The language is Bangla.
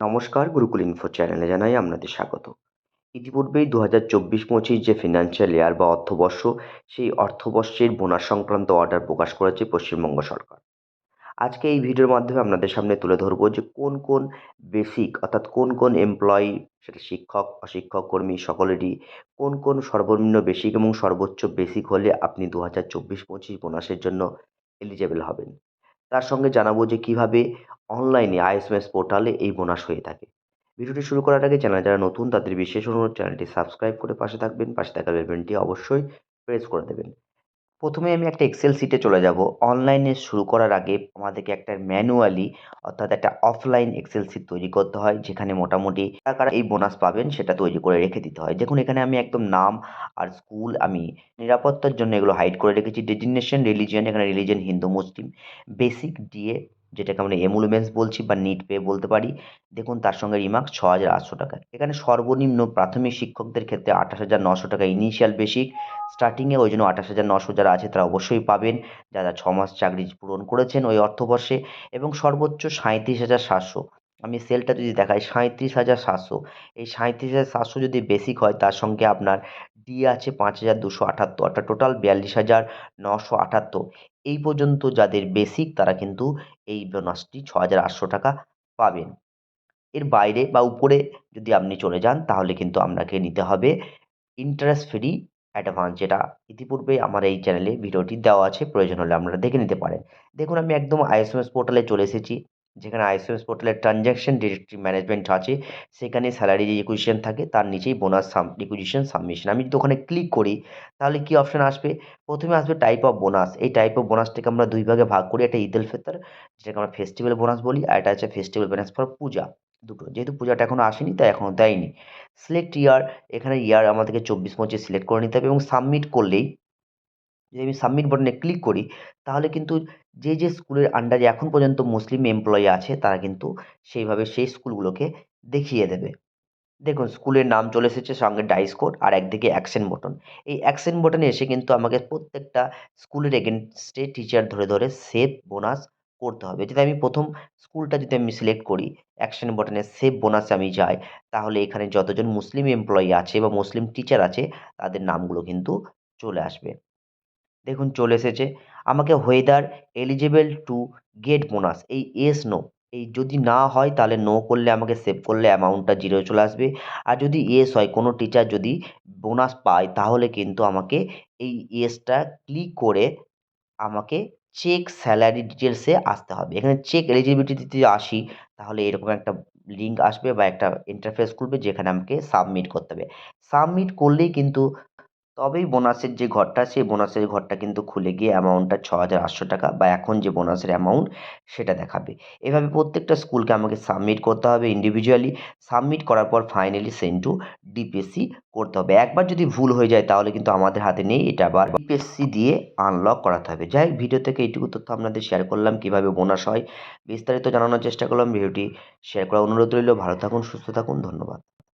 নমস্কার, গুরুকুল ইনফো চ্যানেলে জানাই আপনাদের স্বাগত। ইতিপূর্বেই দু হাজার চব্বিশ পঁচিশ যে ফিনান্সিয়াল ইয়ার বা অর্থবর্ষ, সেই অর্থবর্ষের বোনাস সংক্রান্ত অর্ডার প্রকাশ করেছে পশ্চিমবঙ্গ সরকার। আজকে এই ভিডিওর মাধ্যমে আপনাদের সামনে তুলে ধরবো যে কোন কোন বেসিক অর্থাৎ কোন কোন এমপ্লয়ি সেটা শিক্ষক, অশিক্ষক, কর্মী সকলেরই কোন কোন সর্বনিম্ন বেসিক এবং সর্বোচ্চ বেসিক হলে আপনি দু হাজার চব্বিশ পঁচিশ বোনাসের জন্য এলিজেবল হবেন। তার সঙ্গে জানাব যে কীভাবে অনলাইনে আইএসএমএস পোর্টালে এই বোনাস হয়ে থাকে। ভিডিওটি শুরু করার আগে চ্যানেল যারা নতুন, তাদের বিশেষ অনুরোধ চ্যানেলটি সাবস্ক্রাইব করে পাশে থাকবেন। পাশে থাকা বেলবেনটি অবশ্যই প্রেস করে দেবেন। প্রথমে আমি একটা এক্সেল সিটে চলে যাব। অনলাইনে শুরু করার আগে আমাদেরকে একটা ম্যানুয়ালি অর্থাৎ একটা অফলাইন এক্সেল সিট তৈরি করতে হয়, যেখানে মোটামুটি কারা এই বোনাস পাবেন সেটা তৈরি করে রেখে দিতে হয়। দেখুন, এখানে আমি একদম নাম আর স্কুল আমি নিরাপত্তার জন্য এগুলো হাইড করে রেখেছি। ডেজিগনেশন রিলিজিয়ন এখানে religion Hindu, Muslim basic DA যেটাকে আমরা এমুলুমেন্স বলছি বা নিট পে বলতে পারি। দেখুন, তার সঙ্গে রিমার্কস ছ হাজার আটশো টাকা। এখানে সর্বনিম্ন প্রাথমিক শিক্ষকদের ক্ষেত্রে আঠাশ হাজার নশো টাকা ইনিশিয়াল বেসিক স্টার্টিংয়ে ওই জন্য আঠাশ হাজার নশো যারা আছে, তারা অবশ্যই পাবেন। যারা ছ মাস চাকরি পূরণ করেছেন ওই অর্থবর্ষে এবং সর্বোচ্চ সাঁইত্রিশ হাজার সাতশো। আমি সেলটা যদি দেখাই, সাঁইত্রিশ হাজার সাতশো। এই সাঁইত্রিশ হাজার সাতশো যদি বেসিক হয়, তার সঙ্গে আপনার ডি আছে পাঁচ হাজার দুশো আটাত্তর, অর্থাৎ টোটাল বিয়াল্লিশ হাজার নশো আটাত্তর। এই পর্যন্ত যাদের বেসিক তারা কিন্তু এই বোনাসটি ছ হাজার আটশো টাকা পাবেন। এর বাইরে বা উপরে যদি আপনি চলে যান, তাহলে কিন্তু আপনাকে নিতে হবে ইন্টারেস্ট ফ্রি অ্যাডভান্স যেটা ইতিপূর্বে আমার এই চ্যানেলে ভিডিওটি দেওয়া আছে, প্রয়োজন হলে আপনারা দেখে নিতে পারেন। দেখুন, আমি একদম আইএসএমএস পোর্টালে চলে এসেছি। যেখানে আইএসএমএস পোর্টালের ট্রানজ্যাকশন ডিরেক্টরি ম্যানেজমেন্ট আছে, সেখানে স্যালারি রিকুইজিশন থাকে, তার নিচেই বোনাস সাম রিকুইজিশন সাবমিশন আমি যদি ওখানে ক্লিক করি, তাহলে কী অপশান আসবে? প্রথমে আসবে টাইপ অফ বোনাস এই টাইপ অফ বোনাসটাকে আমরা দুই ভাগে ভাগ করি, একটা ঈদ উল ফিতর, যেটাকে আমরা ফেস্টিভ্যাল বোনাস বলি, আর এটা হচ্ছে ফেস্টিভ্যাল বোনাস ফর পূজা। দুটো। যেহেতু পূজাটা এখনও আসেনি, তাই এখনও দেয়নি। সিলেক্ট ইয়ার এখানে ইয়ার আমাদেরকে চব্বিশ পঁচিশ সিলেক্ট করে নিতে হবে এবং সাবমিট করলেই, যদি আমি সাবমিট বাটনে ক্লিক করি, তাহলে কিন্তু যে যে স্কুলের আন্ডারে এখন পর্যন্ত মুসলিম এমপ্লয়ি আছে, তারা কিন্তু সেইভাবে সেই স্কুলগুলোকে দেখিয়ে দেবে। দেখুন, স্কুলের নাম চলে এসেছে সঙ্গে ডাইস কোড আর একদিকে অ্যাকশন বটন এই অ্যাকশন বটনে এসে কিন্তু আমাকে প্রত্যেকটা স্কুলের এগেনস্টে টিচার ধরে ধরে সেভ বোনাস করতে হবে। যদি আমি প্রথম স্কুলটা যদি আমি সিলেক্ট করি অ্যাকশন বটনে সেভ বোনাসে আমি যাই তাহলে এখানে যতজন মুসলিম এমপ্লয়ি আছে বা মুসলিম টিচার আছে, তাদের নামগুলো কিন্তু চলে আসবে। দেখুন, চলে এসেছে। আমাকে whether eligible to get bonus এই এস নো এই যদি না হয় তাহলে নো করলে, আমাকে সেভ করলে অ্যামাউন্টটা জিরো চলে আসবে। আর যদি এস হয়, কোনো টিচার যদি বোনাস পায়, তাহলে কিন্তু আমাকে এই এসটা ক্লিক করে আমাকে চেক স্যালারি ডিটেলসে আসতে হবে। এখানে চেক এলিজিবিলিটিতে আসি, তাহলে এরকম একটা লিঙ্ক আসবে বা একটা ইন্টারফেস খুলবে, যেখানে আমাকে সাবমিট করতে হবে। সাবমিট করলেই কিন্তু তবেই বোনাসের যে ঘরটা, সেই বোনাসের ঘরটা কিন্তু খুলে গিয়ে অ্যামাউন্টটা ছ হাজার আটশো টাকা বা এখন যে বোনাসের অ্যামাউন্ট সেটা দেখাবে। এভাবে প্রত্যেকটা স্কুলকে আমাকে সাবমিট করতে হবে ইন্ডিভিজুয়ালি সাবমিট করার পর ফাইনালি সেন্ড টু ডিপিএসসি করতে হবে। একবার যদি ভুল হয়ে যায়, তাহলে কিন্তু আমাদের হাতে নেই। এটা আবার ডিপিএসসি দিয়ে আনলক করাতে হবে। যাই ভিডিও থেকে এইটুকু তথ্য আপনাদের শেয়ার করলাম, কীভাবে বোনাস হয়, বিস্তারিত জানানোর চেষ্টা করলাম। ভিডিওটি শেয়ার করার অনুরোধ রইল। ভালো থাকুন, সুস্থ থাকুন। ধন্যবাদ।